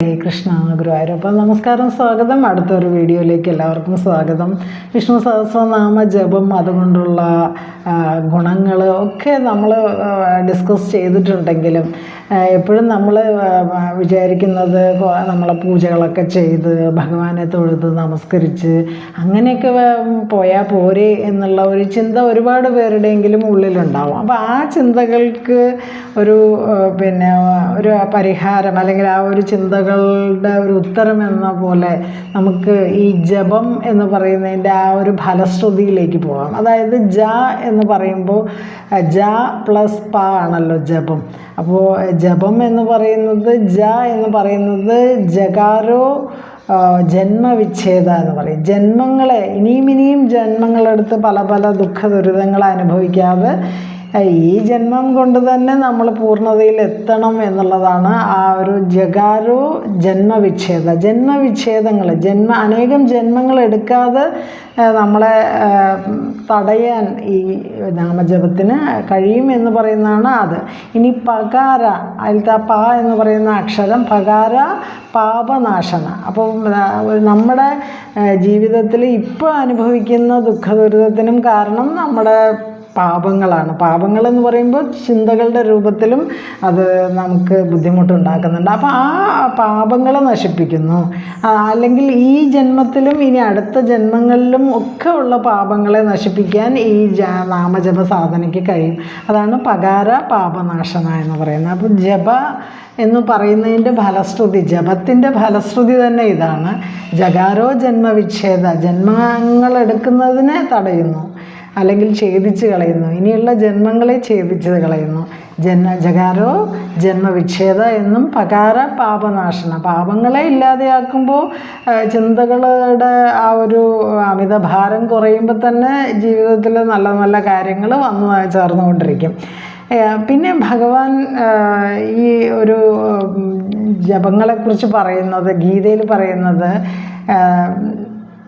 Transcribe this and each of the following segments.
ഹരേ കൃഷ്ണ ഗുരുവായൂരപ്പ നമസ്കാരം സ്വാഗതം. അടുത്തൊരു വീഡിയോയിലേക്ക് എല്ലാവർക്കും സ്വാഗതം. വിഷ്ണു സഹസ്രനാമ ജപം അതുകൊണ്ടുള്ള ഗുണങ്ങൾ ഒക്കെ നമ്മൾ ഡിസ്കസ് ചെയ്തിട്ടുണ്ടെങ്കിലും എപ്പോഴും നമ്മൾ വിചാരിക്കുന്നത് നമ്മളെ പൂജകളൊക്കെ ചെയ്ത് ഭഗവാനെ തൊഴുത് നമസ്കരിച്ച് അങ്ങനെയൊക്കെ പോയാൽ പോരെ എന്നുള്ള ഒരു ചിന്ത ഒരുപാട് പേരുടെയെങ്കിലും ഉള്ളിലുണ്ടാവും. അപ്പോൾ ആ ചിന്തകൾക്ക് ഒരു പിന്നെ ഒരു പരിഹാരം അല്ലെങ്കിൽ ആ ഒരു ചിന്തകളുടെ ഒരു ഉത്തരം എന്ന പോലെ നമുക്ക് ഈ ജപം എന്ന് പറയുന്നതിന്റെ ആ ഒരു ഫലശ്രുതിയിലേക്ക് പോകാം. അതായത് ജ എന്ന് പറയുമ്പോൾ ജ പ്ലസ് പ ആണല്ലോ ജപം. അപ്പോൾ ജപം എന്ന് പറയുന്നത് ജ എന്ന് പറയുന്നത് ജകാരോ ജന്മവിച്ഛേദ എന്ന് പറയും. ജന്മങ്ങളെ ഇനിയും ഇനിയും ജന്മങ്ങളെടുത്ത് പല പല ദുഃഖ ദുരിതങ്ങൾ അനുഭവിക്കാതെ ഈ ജന്മം കൊണ്ട് തന്നെ നമ്മൾ പൂർണതയിൽ എത്തണം എന്നുള്ളതാണ് ആ ഒരു ജകാരോ ജന്മവിച്ഛേദ. ജന്മവിച്ഛേദങ്ങൾ ജന്മ അനേകം ജന്മങ്ങൾ എടുക്കാതെ നമ്മളെ തടയാൻ ഈ നാമജപത്തിന് കഴിയും എന്ന് പറയുന്നതാണ് അത്. ഇനി പകാര അതിലത്തെ പ എന്ന് പറയുന്ന അക്ഷരം പകാര പാപനാശന. അപ്പോൾ നമ്മുടെ ജീവിതത്തിൽ ഇപ്പോൾ അനുഭവിക്കുന്ന ദുഃഖ ദുരിതത്തിനും കാരണം നമ്മുടെ പാപങ്ങളാണ്. പാപങ്ങൾ എന്ന് പറയുമ്പോൾ ചിന്തകളുടെ രൂപത്തിലും അത് നമുക്ക് ബുദ്ധിമുട്ടുണ്ടാക്കുന്നുണ്ട്. അപ്പോൾ ആ പാപങ്ങളെ നശിപ്പിക്കുന്നു. അല്ലെങ്കിൽ ഈ ജന്മത്തിലും ഇനി അടുത്ത ജന്മങ്ങളിലും ഒക്കെ ഉള്ള പാപങ്ങളെ നശിപ്പിക്കാൻ ഈ നാമജപ സാധനയ്ക്ക് കഴിയും. അതാണ് പകാര പാപനാശന എന്ന് പറയുന്നത്. അപ്പോൾ ജപ എന്ന് പറയുന്നതിന്റെ ഫലശ്രുതി ജപത്തിന്റെ ഫലശ്രുതി തന്നെ ഇതാണ്. ജഗാരോ ജന്മവിച്ഛേദ ജന്മങ്ങൾ എടുക്കുന്നതിനെ തടയുന്നു. അല്ലെങ്കിൽ ഛേദിച്ച് കളയുന്നു. ഇനിയുള്ള ജന്മങ്ങളെ ഛേദിച്ച് കളയുന്നു. ജന്മ ജകാരോ ജന്മവിച്ഛേദ എന്നും പകാര പാപനാശന. പാപങ്ങളെ ഇല്ലാതെയാക്കുമ്പോൾ ചിന്തകളുടെ ആ ഒരു അമിത ഭാരം കുറയുമ്പോൾ തന്നെ ജീവിതത്തിൽ നല്ല നല്ല കാര്യങ്ങൾ വന്നു ചേർന്നുകൊണ്ടിരിക്കും. പിന്നെ ഭഗവാൻ ഈ ഒരു ജപങ്ങളെക്കുറിച്ച് പറയുന്നത് ഗീതയിൽ പറയുന്നത്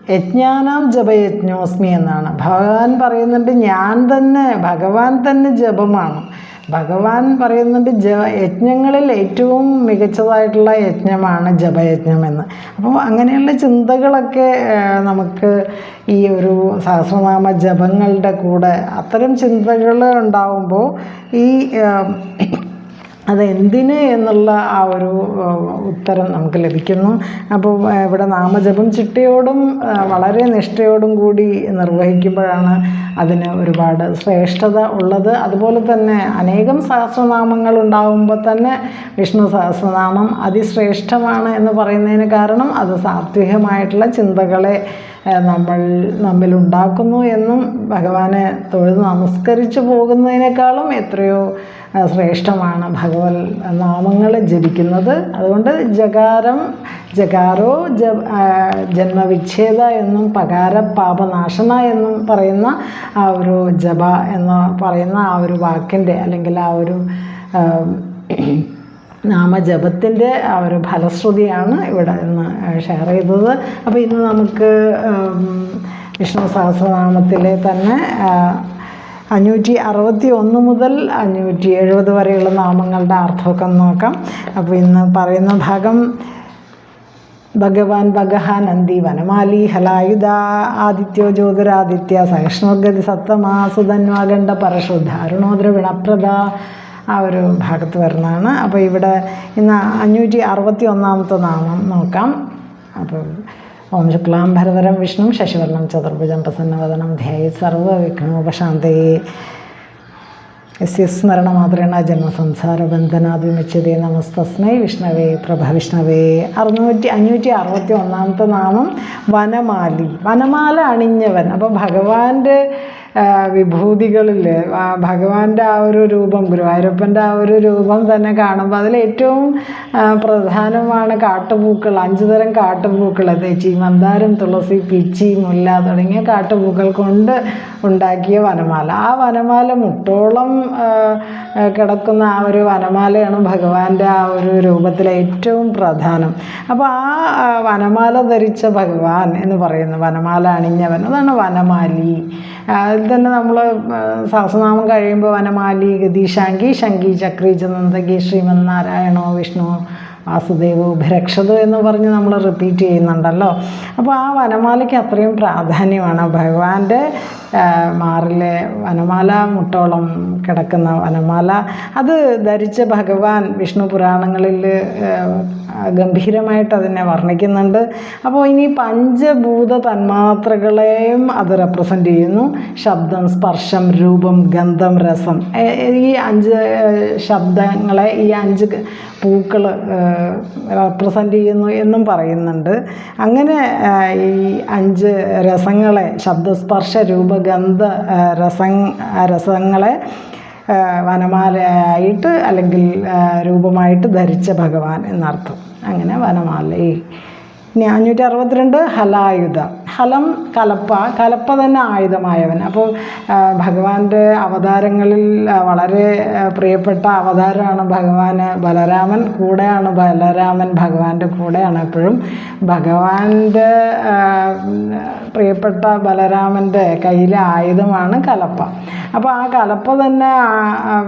യജ്ഞാനാം ജപയജ്ഞോസ്മി എന്നാണ്. ഭഗവാൻ പറയുന്നുണ്ട് ഞാൻ തന്നെ ഭഗവാൻ തന്നെ ജപമാണ്. ഭഗവാൻ പറയുന്നുണ്ട് ജ യജ്ഞങ്ങളിൽ ഏറ്റവും മികച്ചതായിട്ടുള്ള യജ്ഞമാണ് ജപയജ്ഞം എന്ന്. അപ്പോൾ അങ്ങനെയുള്ള ചിന്തകളൊക്കെ നമുക്ക് ഈ ഒരു സഹസ്രനാമ ജപങ്ങളുടെ കൂടെ അത്തരം ചിന്തകൾ ഉണ്ടാവുമ്പോൾ ഈ അതെന്തിന് എന്നുള്ള ആ ഒരു ഉത്തരം നമുക്ക് ലഭിക്കുന്നു. അപ്പോൾ ഇവിടെ നാമജപം ചിട്ടയോടും വളരെ നിഷ്ഠയോടും കൂടി നിർവഹിക്കുമ്പോഴാണ് അതിന് ഒരുപാട് ശ്രേഷ്ഠത ഉള്ളത്. അതുപോലെ തന്നെ അനേകം സഹസ്രനാമങ്ങൾ ഉണ്ടാകുമ്പോൾ തന്നെ വിഷ്ണു സഹസ്രനാമം അതിശ്രേഷ്ഠമാണ് എന്ന് പറയുന്നതിന് കാരണം അത് സാത്വികമായിട്ടുള്ള ചിന്തകളെ നമ്മൾ നമ്മിൽ ഉണ്ടാക്കുന്നു എന്നും ഭഗവാനെ തൊഴുത് നമസ്കരിച്ചു പോകുന്നതിനേക്കാളും എത്രയോ ശ്രേഷ്ഠമാണ് ഭഗവത് നാമങ്ങൾ ജപിക്കുന്നത്. അതുകൊണ്ട് ജകാരം ജകാരോ ജ ജന്മവിച്ഛേദ എന്നും പകാര പാപനാശന എന്നും പറയുന്ന ആ ഒരു ജപ എന്ന് പറയുന്ന ആ ഒരു വാക്കിന്റെ അല്ലെങ്കിൽ ആ ഒരു നാമജപത്തിന്റെ ആ ഒരു ഫലശ്രുതിയാണ് ഇവിടെ ഇന്ന് ഷെയർ ചെയ്തത്. അപ്പോൾ ഇന്ന് നമുക്ക് വിഷ്ണു സഹസ്രനാമത്തിലെ തന്നെ അഞ്ഞൂറ്റി അറുപത്തി ഒന്ന് മുതൽ അഞ്ഞൂറ്റി എഴുപത് വരെയുള്ള നാമങ്ങളുടെ അർത്ഥമൊക്കെ നോക്കാം. അപ്പോൾ ഇന്ന് പറയുന്ന ഭാഗം ഭഗവാൻ ഭഗഹ നന്ദി വനമാലി ഹലായുധ ആദിത്യോ ജ്യോതിരാദിത്യ സഹിഷ്ണുഗതി സത്തമാ സുധന്വാഗണ്ഡ പരശുദ്ധ അരുണോദ്ര വിണപ്രദ ആ ഒരു ഭാഗത്ത് വരുന്നതാണ്. അപ്പോൾ ഇവിടെ ഇന്ന് അഞ്ഞൂറ്റി അറുപത്തി ഒന്നാമത്തെ നാമം നോക്കാം. അപ്പോൾ ഓം ശുക്ലാം ഭരതരം വിഷ്ണു ശശിവർണം ചതുർഭുജം പ്രസന്നവദനം ധ്യേയ സർവവിഘ്നോപശാന്തയെ. യസ്യ സ്മരണമാത്രേണ ജന്മസംസാരബന്ധനാത് വിമുച്യതേ നമസ്തസ്മൈ വിഷ്ണവേ പ്രഭ വിഷ്ണവേ അറുന്നൂറ്റി അഞ്ഞൂറ്റി അറുപത്തി ഒന്നാമത്തെ നാമം വനമാലി. വനമാല അണിഞ്ഞവൻ. അപ്പോൾ ഭഗവാന്റെ വിഭൂതികളിൽ ഭഗവാന്റെ ആ ഒരു രൂപം ഗുരുവായൂരപ്പന്റെ ആ ഒരു രൂപം തന്നെ കാണുമ്പോൾ അതിൽ ഏറ്റവും പ്രധാനമാണ് കാട്ടുപൂക്കൾ അഞ്ചു തരം കാട്ടുപൂക്കൾ തേച്ചി മന്ദാരം തുളസി പിച്ചി മുല്ല തുടങ്ങിയ കാട്ടുപൂക്കൾ കൊണ്ട് ഉണ്ടാക്കിയ വനമാല. ആ വനമാല മുട്ടോളം കിടക്കുന്ന ആ ഒരു വനമാലയാണ് ഭഗവാന്റെ ആ ഒരു രൂപത്തിലെ ഏറ്റവും പ്രധാനം. അപ്പോൾ ആ വനമാല ധരിച്ച ഭഗവാൻ എന്ന് പറയുന്നു വനമാല അണിഞ്ഞവൻ അതാണ് വനമാലി. അതിൽ തന്നെ നമ്മൾ സഹസ്രനാമം കഴിയുമ്പോൾ വനമാലി ഗതി ശാങ്കി ചക്രി ചനന്ദകി ശ്രീമന്നാരായണോ വിഷ്ണു വാസുദേവോ ഭരക്ഷതോ എന്ന് പറഞ്ഞ് നമ്മൾ റിപ്പീറ്റ് ചെയ്യുന്നുണ്ടല്ലോ. അപ്പോൾ ആ വനമാലയ്ക്ക് അത്രയും പ്രാധാന്യമാണ്. ഭഗവാന്റെ മാറിലെ വനമാല മുട്ടോളം കിടക്കുന്ന വനമാല. അത് ധരിച്ച ഭഗവാൻ വിഷ്ണു പുരാണങ്ങളിൽ ഗംഭീരമായിട്ട് അതിനെ വർണിക്കുന്നുണ്ട്. അപ്പോൾ ഇനി പഞ്ചഭൂത തന്മാത്രകളെയും അത് റെപ്രസെന്റ് ചെയ്യുന്നു. ശബ്ദം സ്പർശം രൂപം ഗന്ധം രസം. ഈ അഞ്ച് ശബ്ദങ്ങളെ ഈ അഞ്ച് പൂക്കൾ റെപ്രസെന്റ് ചെയ്യുന്നു എന്നും പറയുന്നുണ്ട്. അങ്ങനെ ഈ അഞ്ച് രസങ്ങളെ ശബ്ദസ്പർശ രൂപഗന്ധ രസ രസം രസങ്ങളെ വനമാലയായിട്ട് അല്ലെങ്കിൽ രൂപമായിട്ട് ധരിച്ച ഭഗവാൻ എന്നർത്ഥം. അങ്ങനെ വനമാലയെ. ഇനി അഞ്ഞൂറ്റി അറുപത്തിരണ്ട് ഹലായുധ. ഹലം കലപ്പ കലപ്പ തന്നെ ആയുധമായവൻ. അപ്പോൾ ഭഗവാന്റെ അവതാരങ്ങളിൽ വളരെ പ്രിയപ്പെട്ട അവതാരമാണ് ഭഗവാൻ ബലരാമൻ. കൂടെയാണ് ബലരാമൻ ഭഗവാന്റെ കൂടെയാണ് എപ്പോഴും. ഭഗവാന്റെ പ്രിയപ്പെട്ട ബലരാമന്റെ കയ്യിലെ ആയുധമാണ് കലപ്പ. അപ്പോൾ ആ കലപ്പ തന്നെ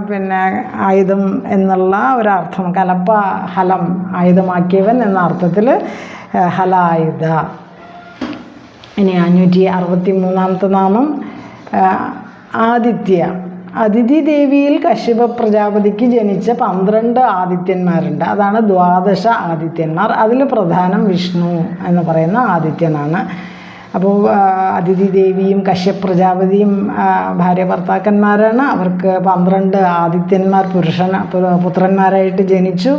പിന്നെ ആയുധം എന്നുള്ള ഒരർത്ഥം കലപ്പ ഹലം ആയുധമാക്കിയവൻ എന്ന അർത്ഥത്തിൽ ഹലായുധ. ഇനി അഞ്ഞൂറ്റി അറുപത്തി മൂന്നാമത്തെ നാമം ആദിത്യ. അതിഥി ദേവിയിൽ കശ്യപ പ്രജാപതിക്ക് ജനിച്ച പന്ത്രണ്ട് ആദിത്യന്മാരുണ്ട്. അതാണ് ദ്വാദശ ആദിത്യന്മാർ. അതിൽ പ്രധാനം വിഷ്ണു എന്ന് പറയുന്ന ആദിത്യനാണ്. അപ്പോൾ അതിഥി ദേവിയും കശ്യപ പ്രജാപതിയും ഭാര്യ ഭർത്താക്കന്മാരാണ് അവർക്ക് പന്ത്രണ്ട് ആദിത്യന്മാർ പുരുഷന പുത്രന്മാരായിട്ട് ജനിച്ചു.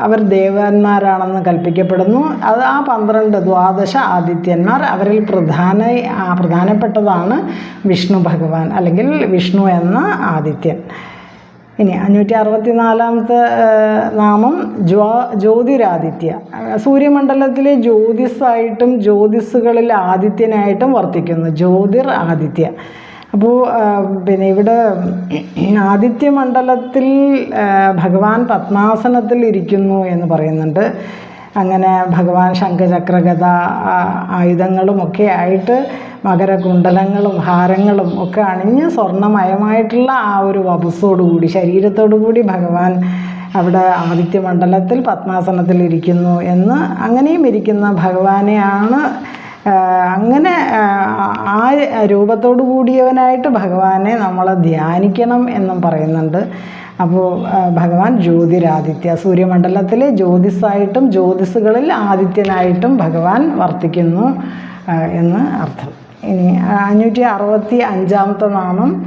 അവർ ദേവന്മാരാണെന്ന് കൽപ്പിക്കപ്പെടുന്നു. അത് ആ പന്ത്രണ്ട് ദ്വാദശ ആദിത്യന്മാർ അവരിൽ പ്രധാന പ്രധാനപ്പെട്ടതാണ് വിഷ്ണു ഭഗവാൻ അല്ലെങ്കിൽ വിഷ്ണു എന്ന ആദിത്യൻ. ഇനി അഞ്ഞൂറ്റി അറുപത്തി നാലാമത്തെ നാമം ജ്വാ ജ്യോതിരാദിത്യ. സൂര്യമണ്ഡലത്തിലെ ജ്യോതിസായിട്ടും ജ്യോതിസുകളിൽ ആദിത്യനായിട്ടും വർത്തിക്കുന്നു. ജ്യോതിർ ആദിത്യ. അപ്പോൾ പിന്നെ ഇവിടെ ആദിത്യമണ്ഡലത്തിൽ ഭഗവാൻ പത്മാസനത്തിൽ ഇരിക്കുന്നു എന്ന് പറയുന്നുണ്ട്. അങ്ങനെ ഭഗവാൻ ശംഖചക്രഗത ആയുധങ്ങളും ആയുധങ്ങളുമൊക്കെ ആയിട്ട് മകരകുണ്ടലങ്ങളും ഹാരങ്ങളും ഒക്കെ അണിഞ്ഞ് സ്വർണമയമായിട്ടുള്ള ആ ഒരു വപസ്സോടുകൂടി ശരീരത്തോടുകൂടി ഭഗവാൻ അവിടെ ആദിത്യമണ്ഡലത്തിൽ പത്മാസനത്തിൽ ഇരിക്കുന്നു എന്ന് അങ്ങനെയും ഇരിക്കുന്ന ഭഗവാനെയാണ് അങ്ങനെ ആ, രൂപത്തോടു കൂടിയവനായിട്ട് ഭഗവാനെ നമ്മൾ ധ്യാനിക്കണം എന്നും പറയുന്നുണ്ട്. അപ്പോൾ ഭഗവാൻ ജ്യോതിരാദിത്യ സൂര്യമണ്ഡലത്തിലെ ജ്യോതിസായിട്ടും ജ്യോതിസുകളിൽ ആദിത്യനായിട്ടും ഭഗവാൻ വർത്തിക്കുന്നു എന്ന് അർത്ഥം. ഇനി അഞ്ഞൂറ്റി അറുപത്തി അഞ്ചാമത്തെ നാമം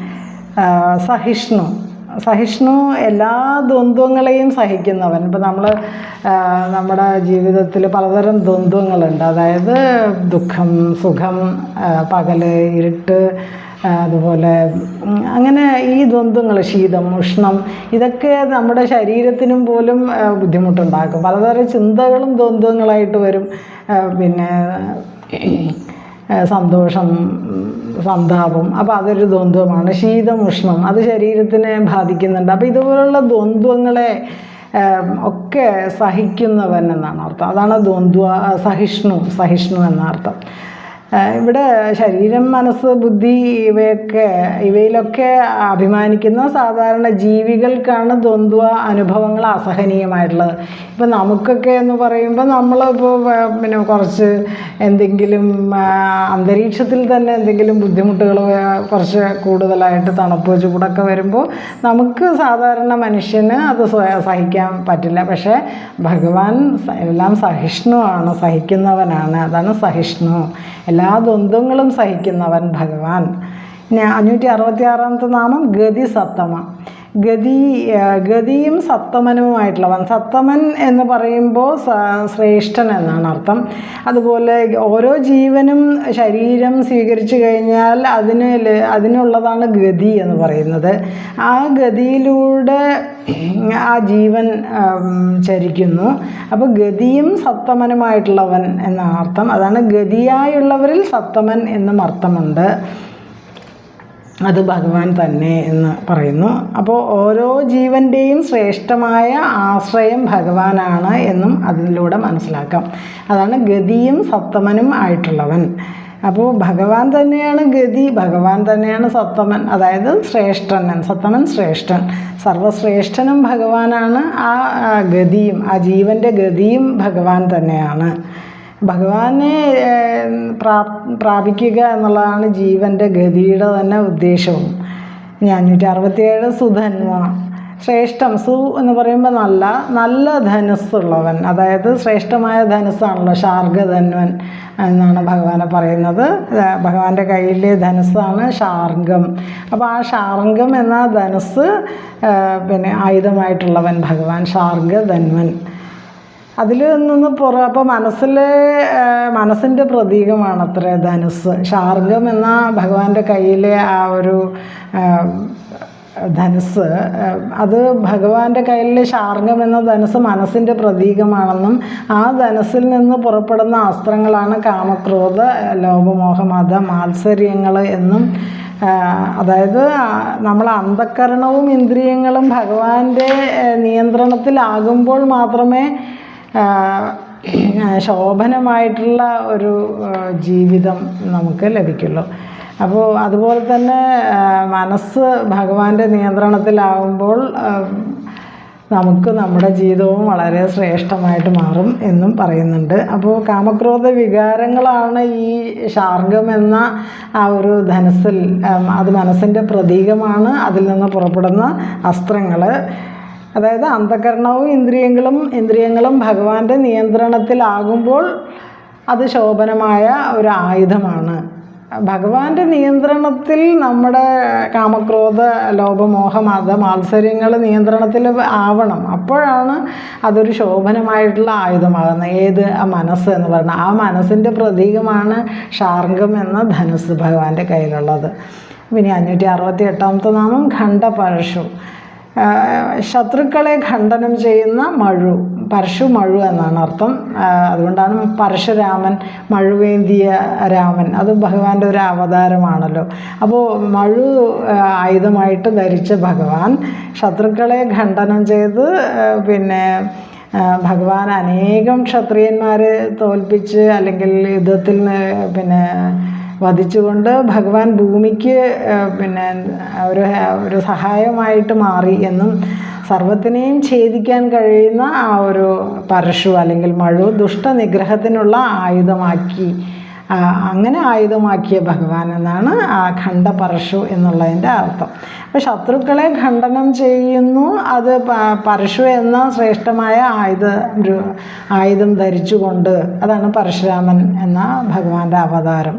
സഹിഷ്ണു. സഹിഷ്ണു എല്ലാ ദ്വന്ദ്വങ്ങളെയും സഹിക്കുന്നവൻ. ഇപ്പം നമ്മൾ നമ്മുടെ ജീവിതത്തിൽ പലതരം ദ്വന്ദ്വങ്ങളുണ്ട്. അതായത് ദുഃഖം സുഖം പകൽ ഇരുട്ട് അതുപോലെ അങ്ങനെ ഈ ദ്വന്ദ്വങ്ങൾ ശീതം ഉഷ്ണം ഇതൊക്കെ നമ്മുടെ ശരീരത്തിനും പോലും ബുദ്ധിമുട്ടുണ്ടാക്കും. പലതരം ചിന്തകളും ദ്വന്ദ്വങ്ങളായിട്ട് വരും. പിന്നെ സന്തോഷം സന്താപം. അപ്പോൾ അതൊരു ദ്വന്ദ്വമാണ്. ശീതം ഉഷ്ണം അത് ശരീരത്തിനെ ബാധിക്കുന്നുണ്ട്. അപ്പോൾ ഇതുപോലുള്ള ദ്വന്ദ്വങ്ങളെ ഒക്കെ സഹിക്കുന്നവൻ എന്നാണ് അർത്ഥം. അതാണ് ദ്വന്ദ്വ സഹിഷ്ണു സഹിഷ്ണു എന്ന അർത്ഥം. ഇവിടെ ശരീരം മനസ്സ് ബുദ്ധി ഇവയൊക്കെ ഇവയിലൊക്കെ അഭിമാനിക്കുന്ന സാധാരണ ജീവികൾക്കാണ് ദ്വന്ദ്വ അനുഭവങ്ങൾ അസഹനീയമായിട്ടുള്ളത്. ഇപ്പം നമുക്കൊക്കെ എന്ന് പറയുമ്പോൾ നമ്മളിപ്പോൾ പിന്നെ കുറച്ച് എന്തെങ്കിലും അന്തരീക്ഷത്തിൽ തന്നെ എന്തെങ്കിലും ബുദ്ധിമുട്ടുകൾ കുറച്ച് കൂടുതലായിട്ട് തണുപ്പ് ചൂടൊക്കെ വരുമ്പോൾ നമുക്ക് സാധാരണ മനുഷ്യന് അത് സഹിക്കാൻ പറ്റില്ല. പക്ഷേ ഭഗവാൻ എല്ലാം സഹിഷ്ണുവാണ് സഹിക്കുന്നവനാണ്. അതാണ് സഹിഷ്ണു. എല്ലാ ദ്വന്ദ്വങ്ങളും സഹിക്കുന്നവൻ ഭഗവാൻ. അഞ്ഞൂറ്റി അറുപത്തി ആറാമത്തെ നാമം ഗതി സത്തമ. ഗതി ഗതിയും സത്തമനുമായിട്ടുള്ളവൻ സത്തമൻ എന്ന് പറയുമ്പോൾ ശ്രേഷ്ഠൻ എന്നാണ് അർത്ഥം. അതുപോലെ ഓരോ ജീവനും ശരീരം സ്വീകരിച്ചു കഴിഞ്ഞാൽ അതിന് അതിനുള്ളതാണ് ഗതി എന്ന് പറയുന്നത്. ആ ഗതിയിലൂടെ ആ ജീവൻ ചരിക്കുന്നു. അപ്പോൾ ഗതിയും സത്തമനുമായിട്ടുള്ളവൻ എന്നാണ് അർത്ഥം. അതാണ് ഗതിയായുള്ളവരിൽ സത്തമൻ എന്നും അർത്ഥമുണ്ട്. അത് ഭഗവാൻ തന്നെ എന്ന് പറയുന്നു. അപ്പോൾ ഓരോ ജീവന്റെയും ശ്രേഷ്ഠമായ ആശ്രയം ഭഗവാനാണ് എന്നും അതിലൂടെ മനസ്സിലാക്കാം. അതാണ് ഗതിയും സപ്തമനും ആയിട്ടുള്ളവൻ. അപ്പോൾ ഭഗവാൻ തന്നെയാണ് ഗതി ഭഗവാൻ തന്നെയാണ് സത്തമൻ. അതായത് ശ്രേഷ്ഠൻ സത്തമൻ ശ്രേഷ്ഠൻ. സർവശ്രേഷ്ഠനും ഭഗവാനാണ്. ആ ആ, ഗതിയും ആ ജീവന്റെ ഗതിയും ഭഗവാൻ തന്നെയാണ്. ഭഗവാനെ പ്രാപിക്കുക എന്നുള്ളതാണ് ജീവന്റെ ഗതിയുടെ തന്നെ ഉദ്ദേശവും. ഇനി അഞ്ഞൂറ്റി അറുപത്തിയേഴ് സുധന്വ ശ്രേഷ്ഠം സു എന്ന് പറയുമ്പോൾ നല്ല നല്ല ധനുസ്സുള്ളവൻ. അതായത് ശ്രേഷ്ഠമായ ധനുസ്സാണല്ലോ ശാർഗധന്വൻ എന്നാണ് ഭഗവാനെ പറയുന്നത്. ഭഗവാന്റെ കയ്യിലെ ധനുസ്സാണ് ഷാർഗം അപ്പോൾ ആ ഷാർഗം എന്ന ധനുസ് പിന്നെ ആയുധമായിട്ടുള്ളവൻ ഭഗവാൻ ഷാർഗധന്വൻ അതിൽ നിന്ന് പുറ അപ്പോൾ മനസ്സിലെ മനസ്സിന്റെ പ്രതീകമാണ് അത്ര ധനുസ് ഷാർഗം എന്ന ഭഗവാന്റെ കയ്യിലെ ആ ഒരു ധനുസ് അത് ഭഗവാന്റെ കയ്യിലെ ഷാർഗം എന്ന ധനുസ് മനസ്സിന്റെ പ്രതീകമാണെന്നും ആ ധനുസിൽ നിന്ന് പുറപ്പെടുന്ന അസ്ത്രങ്ങളാണ് കാമക്രോധ ലോപമോഹ മത മാത്സര്യങ്ങൾ എന്നും അതായത് നമ്മൾ അന്ധക്കരണവും ഇന്ദ്രിയങ്ങളും ഭഗവാന്റെ നിയന്ത്രണത്തിലാകുമ്പോൾ മാത്രമേ ശോഭനമായിട്ടുള്ള ഒരു ജീവിതം നമുക്ക് ലഭിക്കുള്ളൂ. അപ്പോൾ അതുപോലെ തന്നെ മനസ്സ് ഭഗവാന്റെ നിയന്ത്രണത്തിലാകുമ്പോൾ ആ, നമുക്ക് നമ്മുടെ ജീവിതവും വളരെ ശ്രേഷ്ഠമായിട്ട് മാറും എന്നും പറയുന്നുണ്ട്. അപ്പോൾ കാമക്രോധ വികാരങ്ങളാണ് ഈ ശാർഗം എന്ന ആ ഒരു ധനസ്സിൽ അത് മനസ്സിന്റെ പ്രതീകമാണ്. അതിൽ നിന്ന് പുറപ്പെടുന്ന അസ്ത്രങ്ങൾ അതായത് അന്ധകരണവും ഇന്ദ്രിയങ്ങളും ഇന്ദ്രിയങ്ങളും ഭഗവാന്റെ നിയന്ത്രണത്തിലാകുമ്പോൾ അത് ശോഭനമായ ഒരു ആയുധമാണ്. ഭഗവാന്റെ നിയന്ത്രണത്തിൽ നമ്മുടെ കാമക്രോധ ലോപമോഹ മത മാത്സര്യങ്ങൾ നിയന്ത്രണത്തിൽ ആവണം. അപ്പോഴാണ് അതൊരു ശോഭനമായിട്ടുള്ള ആയുധമാകുന്നത്. ഏത്? ആ മനസ്സ് എന്ന് പറഞ്ഞാൽ ആ മനസ്സിന്റെ പ്രതീകമാണ് ഷാർഗം എന്ന ധനുസ് ഭഗവാന്റെ കയ്യിലുള്ളത്. പിന്നെ അഞ്ഞൂറ്റി അറുപത്തി എട്ടാമത്തെ നാമം ഖണ്ഡപരശു ശത്രുക്കളെ ഖണ്ഡനം ചെയ്യുന്ന മഴു പരശു മഴു എന്നാണ് അർത്ഥം. അതുകൊണ്ടാണ് പരശുരാമൻ മഴുവേന്തിയ രാമൻ അത് ഭഗവാന്റെ ഒരു അവതാരമാണല്ലോ. അപ്പോൾ മഴു ആയുധമായിട്ട് ധരിച്ച ഭഗവാൻ ശത്രുക്കളെ ഖണ്ഡനം ചെയ്ത് പിന്നെ ഭഗവാൻ അനേകം ക്ഷത്രിയന്മാരെ തോൽപ്പിച്ച് അല്ലെങ്കിൽ യുദ്ധത്തിൽ പിന്നെ വധിച്ചുകൊണ്ട് ഭഗവാൻ ഭൂമിക്ക് പിന്നെ ഒരു ഒരു സഹായമായിട്ട് മാറി എന്നും സർവത്തിനെയും ഛേദിക്കാൻ കഴിയുന്ന ആ ഒരു പരശു അല്ലെങ്കിൽ മഴു ദുഷ്ടനിഗ്രഹത്തിനുള്ള ആയുധമാക്കി അങ്ങനെ ആയുധമാക്കിയ ഭഗവാൻ എന്നാണ് ആ ഖണ്ഡപരശു എന്നുള്ളതിന്റെ അർത്ഥം. അപ്പോൾ ശത്രുക്കളെ ഖണ്ഡനം ചെയ്യുന്നു. അത് പരശു എന്ന ശ്രേഷ്ഠമായ ആയുധ ആയുധം ധരിച്ചുകൊണ്ട് അതാണ് പരശുരാമൻ എന്ന ഭഗവാന്റെ അവതാരം.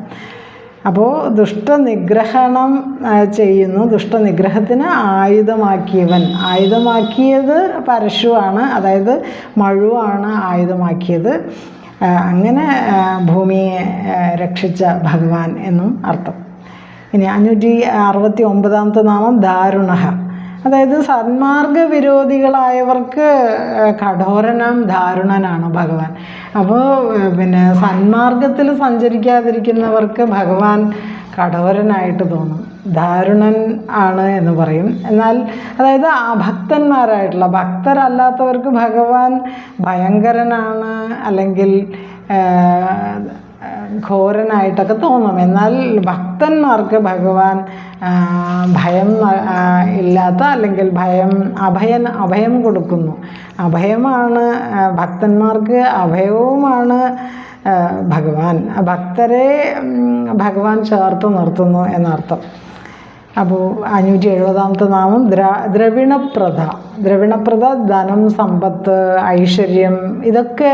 അപ്പോൾ ദുഷ്ടനിഗ്രഹണം ചെയ്യുന്നു. ദുഷ്ടനിഗ്രഹത്തിന് ആയുധമാക്കിയവൻ. ആയുധമാക്കിയത് പരശുവാണ് അതായത് മഴുവാണ് ആയുധമാക്കിയത്. അങ്ങനെ ഭൂമിയെ രക്ഷിച്ച ഭഗവാൻ എന്നും അർത്ഥം. ഇനി അഞ്ഞൂറ്റി അറുപത്തി ഒമ്പതാമത്തെ നാമം ദാരുണഹ. അതായത് സന്മാർഗ വിരോധികളായവർക്ക് കഠോരനും ദാരുണനാണ് ഭഗവാൻ. അപ്പോൾ പിന്നെ സന്മാർഗത്തിൽ സഞ്ചരിക്കാതിരിക്കുന്നവർക്ക് ഭഗവാൻ കഠോരനായിട്ട് തോന്നും. ദാരുണൻ ആണ് എന്ന് പറയും. എന്നാൽ അതായത് ഭക്തന്മാരായിട്ടുള്ള ഭക്തരല്ലാത്തവർക്ക് ഭഗവാൻ ഭയങ്കരനാണ് അല്ലെങ്കിൽ ഘോരനായിട്ടൊക്കെ തോന്നും. എന്നാൽ ഭക്തന്മാർക്ക് ഭഗവാൻ ഭയം ഇല്ലാത്ത അല്ലെങ്കിൽ ഭയം അഭയൻ അഭയം കൊടുക്കുന്നു. അഭയമാണ് ഭക്തന്മാർക്ക് അഭയവുമാണ് ഭഗവാൻ. ഭക്തരെ ഭഗവാൻ ചേർത്ത് നിർത്തുന്നു എന്നർത്ഥം. അപ്പോൾ അഞ്ഞൂറ്റി എഴുപതാമത്തെ നാമം ദ്ര ദ്രവിണപ്രഥ ദ്രവിണപ്രഥ ധനം സമ്പത്ത് ഐശ്വര്യം ഇതൊക്കെ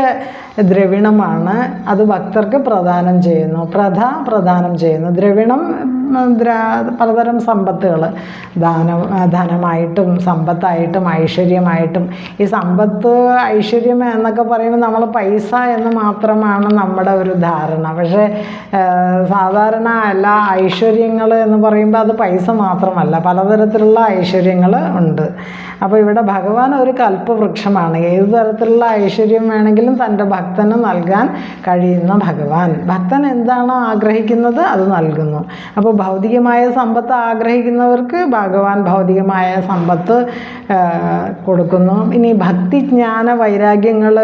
ദ്രവിണമാണ്. അത് ഭക്തർക്ക് പ്രദാനം ചെയ്യുന്നു. പ്രഥ പ്രദാനം ചെയ്യുന്നു. ദ്രവിണം പലതരം സമ്പത്തുകൾ ദാനം ധനമായിട്ടും സമ്പത്തായിട്ടും ഐശ്വര്യമായിട്ടും. ഈ സമ്പത്ത് ഐശ്വര്യം എന്നൊക്കെ പറയുമ്പോൾ നമ്മൾ പൈസ എന്ന് മാത്രമാണ് നമ്മുടെ ഒരു ധാരണ. പക്ഷേ സാധാരണ എല്ലാ ഐശ്വര്യങ്ങൾ എന്ന് പറയുമ്പോൾ അത് പൈസ മാത്രമല്ല. പലതരത്തിലുള്ള ഐശ്വര്യങ്ങൾ ഉണ്ട്. അപ്പോൾ ഇവിടെ ഭഗവാൻ ഒരു കൽപ്പവൃക്ഷമാണ്. ഏത് തരത്തിലുള്ള ഐശ്വര്യം വേണമെങ്കിലും തന്റെ ഭക്തന് നൽകാൻ കഴിയുന്ന ഭഗവാൻ. ഭക്തൻ എന്താണോ ആഗ്രഹിക്കുന്നത്? അത് നൽകുന്നു. അപ്പോൾ ഭൗതികമായ സമ്പത്ത് ആഗ്രഹിക്കുന്നവർക്ക് ഭഗവാൻ ഭൗതികമായ സമ്പത്ത് കൊടുക്കുന്നു. ഇനി ഭക്തി ജ്ഞാന വൈരാഗ്യങ്ങൾ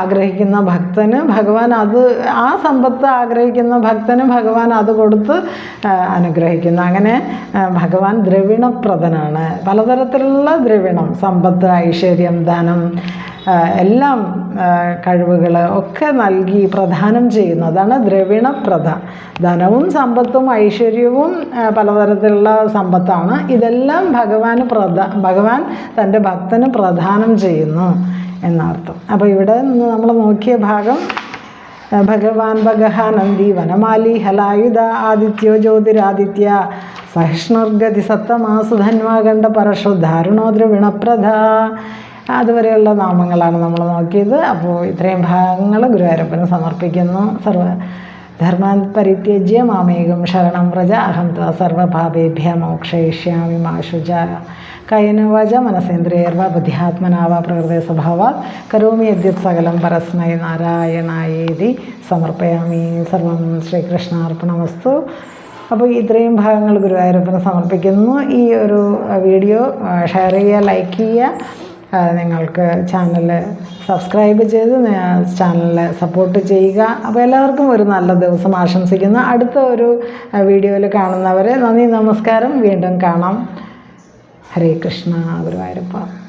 ആഗ്രഹിക്കുന്ന ഭക്തന് ഭഗവാൻ അത് ആ സമ്പത്ത് ആഗ്രഹിക്കുന്ന ഭക്തന് ഭഗവാൻ അത് കൊടുത്ത് അനുഗ്രഹിക്കുന്നു. അങ്ങനെ ഭഗവാൻ ദ്രവിണപ്രദനാണ്. പലതരത്തിലുള്ള ദ്രവിണം സമ്പത്ത് ഐശ്വര്യം ധനം എല്ലാം കഴിവുകൾ ഒക്കെ നൽകി പ്രദാനം ചെയ്യുന്നതാണ് ദ്രവിണപ്രദ ധനവും സമ്പത്തും ഐശ്വര്യവും പലതരത്തിലുള്ള സമ്പത്താണ്. ഇതെല്ലാം ഭഗവാന് പ്രദ ഭഗവാൻ തന്റെ ഭക്തന് പ്രധാനം ചെയ്യുന്നു എന്നർത്ഥം. അപ്പോൾ ഇവിടെ നമ്മൾ നോക്കിയ ഭാഗം ഭഗവാൻ ഭഗഹാനന്ദി വനമാലി ഹലായുധ ആദിത്യോ ജ്യോതിരാദിത്യ സഹിഷ്ണുർഗതി സത്തമാസുധന്വാകണ്ഠ പരശു ധാരുണോ ദ്രവിണപ്രധ അതുവരെയുള്ള നാമങ്ങളാണ് നമ്മൾ നോക്കിയത്. അപ്പോൾ ഇത്രയും ഭാഗങ്ങൾ ഗുരുവായൂരപ്പന് സമർപ്പിക്കുന്നു. സർവ ധർമാൻ പരിത്യജ്യ മാമേകം ശരണം വ്രജ അഹം ത്വ സർവഭാവേഭ്യ മോക്ഷയിഷ്യാമി മാശുച കയന വച മനസേന്ദ്രിയർവ ബുദ്ധിയാത്മനാവ പ്രകൃതി സ്വഭാവ. കരോമി യദ്യത് സകലം പരസ്മൈ നാരായണായേതി സമർപ്പയാമി. സർവം ശ്രീകൃഷ്ണാർപ്പണമസ്തു. അപ്പോൾ ഇത്രയും ഭാഗങ്ങൾ ഗുരുവായൂരപ്പന് സമർപ്പിക്കുന്നു. ഈ ഒരു വീഡിയോ ഷെയർ ചെയ്യുക ലൈക്ക് ചെയ്യുക. നിങ്ങൾക്ക് ചാനൽ സബ്സ്ക്രൈബ് ചെയ്ത് ചാനൽ സപ്പോർട്ട് ചെയ്യുക. അപ്പോൾ എല്ലാവർക്കും ഒരു നല്ല ദിവസം ആശംസിക്കുന്നു. അടുത്ത ഒരു വീഡിയോയിൽ കാണുന്നവരെ നന്ദി നമസ്കാരം. വീണ്ടും കാണാം. ഹരേ കൃഷ്ണ ഗുരുവായൂരപ്പ.